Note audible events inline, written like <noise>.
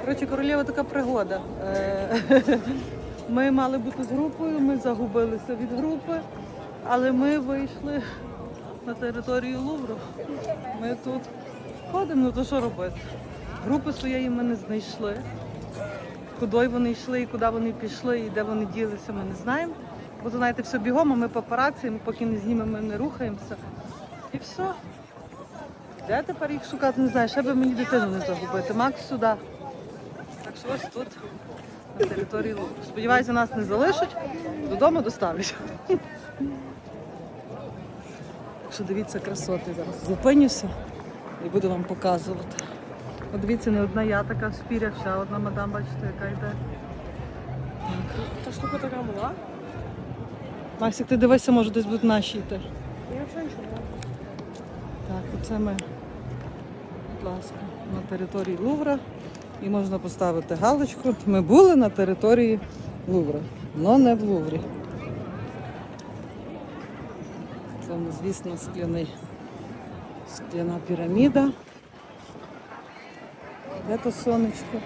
Коротше, королева така пригода. Е, <laughs> Ми мали бути з групою, ми загубилися від групи, але ми вийшли на територію Лувру. Ми тут ходимо, ну то що робити? Групи своєї ми не знайшли. Куди вони йшли і куди вони пішли, і де вони ділися, ми не знаємо. Бо знаєте, все бігом, а ми папараці, ми поки не знімемо, ми не рухаємося. І все. Де тепер їх шукати? Не знаю, ще би мені дитину не загубити. Макс сюди. Так що ось тут, на території Лугу. Сподіваюся, нас не залишать, додому доставлять. Так що дивіться красоти зараз. Зупинюся і буду вам показувати. От дивіться, не одна я така в спірях, ще одна мадам, бачите, яка йде. Та штука така була. Максик, ти дивися, може десь будуть наші йти. Я взагалі нічого не. Так, оце ми, будь ласка, на території Лувра. І можна поставити галочку. Ми були на території Лувра, але не в Луврі. Це звісно, скляний, скляна піраміда. Де то сонечко?